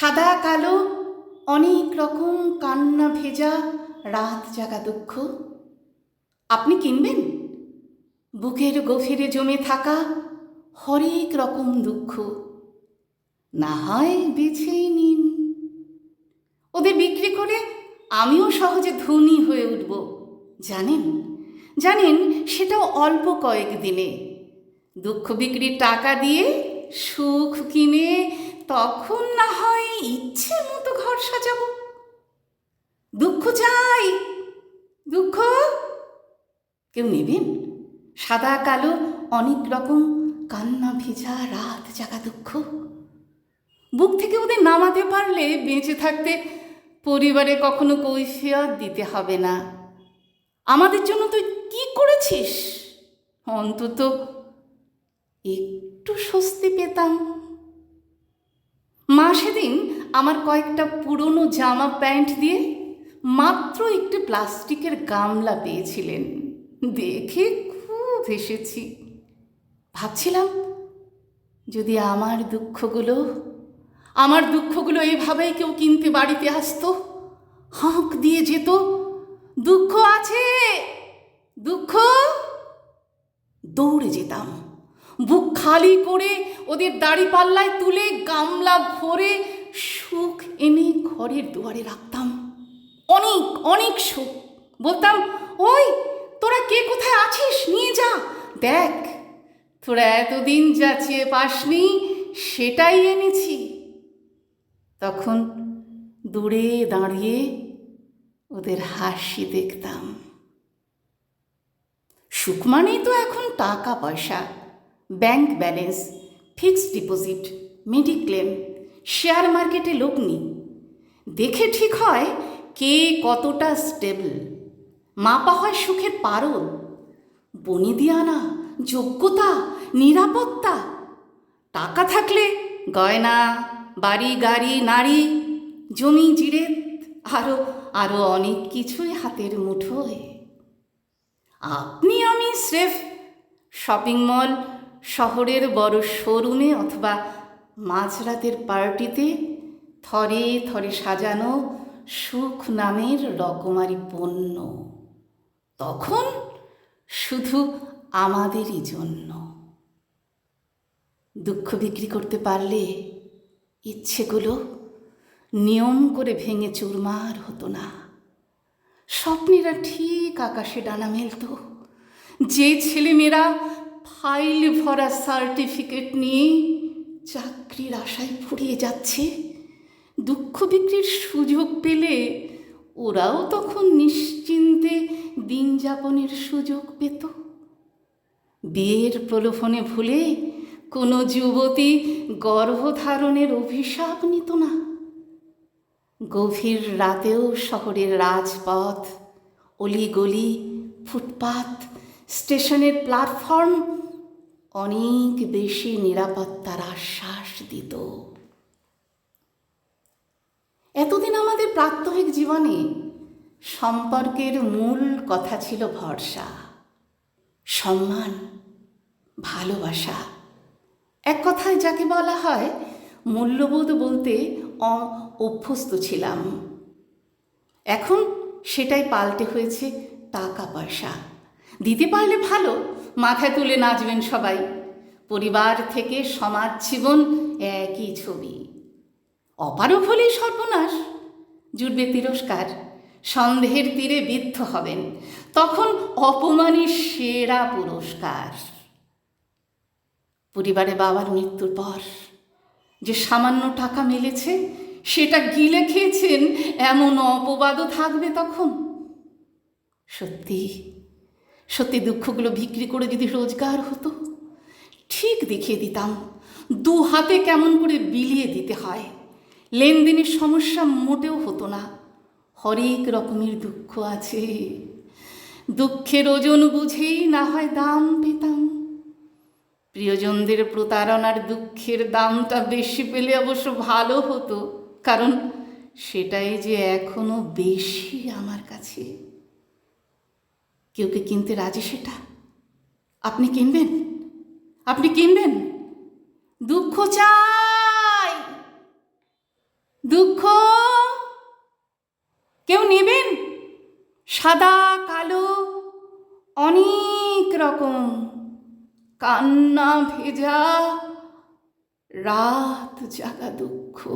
সাদা, কালো, অনেক রকম কান্না ভেজা, রাত জাগা দুঃখ। আপনি কিনবেন? বুকের গভীরে জমে থাকা হরেক রকম দুঃখ। না হয় বেছেই নিন। ওদের বিক্রি করে আমিও সহজে ধনী হয়ে উঠব। জানেন? জানেন, সেটাও অল্প কয়েক দিনে। দুঃখ বিক্রির টাকা দিয়ে সুখ কিনে তখন না হয় ইচ্ছে মতো ঘর সাজাবো। দুঃখ চাই। দুঃখ? কেউ নেবেন? সাদা, কালো, অনেক রকম কান্না, ভেজা, রাত জাগা দুঃখ। বুক থেকে ওদের নামাতে পারলে বেঁচে থাকতে পরিবারে কখনো কৈফিয়ত দিতে হবে না। আমাদের জন্য তুই কি করেছিস? অন্তত একটু স্বস্তি পেতাম। মা সেদিন আমার কয়েকটা পুরনো জামা প্যান্ট দিয়ে মাত্র একটি প্লাস্টিকের গামলা পেয়েছিলেন। দেখে খুব এসেছি ভাবছিলাম, যদি আমার দুঃখগুলো আমার দুঃখগুলো এভাবেই কেউ কিনতে বাড়িতে আসতো, হাঁক দিয়ে যেত, দুঃখ আছে, দুঃখ, দৌড়ে যেতাম। বুক খালি করে ওদের দাড়ি পাল্লায় তুলে গামলা ভরে সুখ এনে ঘরের দুয়ারে রাখতাম। অনেক অনেক সুখ। বলতাম, ওই, তোরা কে কোথায় আছিস? নিয়ে যা। দেখ, তোরা এতদিন যা চেয়ে পাসনি, সেটাই এনেছি। তখন দূরে দাঁড়িয়ে ওদের হাসি দেখতাম। সুখ মানেই তো এখন টাকা পয়সা bank balance, fixed deposit, mediclaim, share মার্কেটে লগ্নি। দেখে ঠিক হয় কে কতটা স্টেবল। মাপা হয় সুখের পারদ। বনিদি আনা, যোগ্যতা, নিরাপত্তা। টাকা থাকলে গয়না, বাড়ি, গাড়ি, নারী, জমি জিরে আরও আরও অনেক কিছুই হাতের মুঠোয়। আপনি আমি স্রেফ, শপিং মল শহরের বড় শোরুমে অথবা মাঝরাতের পার্টিতে থরে থরে সাজানো সুখ নামের রকমারি পণ্য। তখন শুধু আমাদেরই জন্য। দুঃখ বিক্রি করতে পারলে ইচ্ছেগুলো নিয়ম করে ভেঙে চুরমার হতো না। স্বপ্নেরা ঠিক আকাশে ডানা মেলত। যে ছেলেমেয়েরা ফাইল ভরা সার্টিফিকেট নিয়ে চাকরির আশায় ফুরিয়ে যাচ্ছে। দুঃখ বিক্রির সুযোগ পেলে ওরাও তখন নিশ্চিন্তে দিন যাপনের সুযোগ পেত। বিয়ের প্রলোভনে ভুলে কোনো যুবতী গর্ভধারণের অভিশাপ নিত না। গভীর রাতেও শহরের রাজপথ, অলিগলি, ফুটপাত, স্টেশনের প্ল্যাটফর্ম অনেক বেশি নিরাপত্তার আশ্বাস দিত। এতদিন আমাদের প্রাত্যহিক জীবনে সম্পর্কের মূল কথা ছিল ভরসা, সম্মান, ভালোবাসা। এক কথায় যাকে বলা হয়, মূল্যবোধ বলতে অভ্যস্ত ছিলাম। এখন সেটাই পাল্টে হয়েছে টাকা পয়সা। দিতে পারলে ভালো মাথায় তুলে নাচবেন সবাই। পরিবার থেকে সমাজ জীবন একই ছবি। অপারক হলেই সর্বনাশ। জুটবে তিরস্কার। সন্দেহের তীরে বিদ্ধ হবেন। তখন অপমানের সেরা পুরস্কার। পরিবারে বাবার মৃত্যুর পর যে সামান্য টাকা মিলেছে, সেটা গিলে খেয়েছেন এমন অপবাদও থাকবে তখন। সত্যি সত্যি দুঃখগুলো বিক্রি করে যদি রোজগার হতো, ঠিক দেখিয়ে দিতাম, দু হাতে কেমন করে বিলিয়ে দিতে হয়। লেনদেনের সমস্যা মোটেও হতো না। হরেক রকমের দুঃখ আছে। দুঃখের ওজন বুঝেই না হয় দাম পেতাম। প্রিয়জনদের প্রতারণার দুঃখের দামটা বেশি পেলে অবশ্য ভালো হতো, কারণ সেটাই যে এখনও বেশি আমার কাছে। কেউ কে কিনতে রাজি সেটা? আপনি কিনবেন? আপনি কিনবেন? দুঃখ চাই। দুঃখ কেউ নেবেন? সাদা, কালো, অনেক রকম। কান্না, ভেজা, রাত জাগা দুঃখ।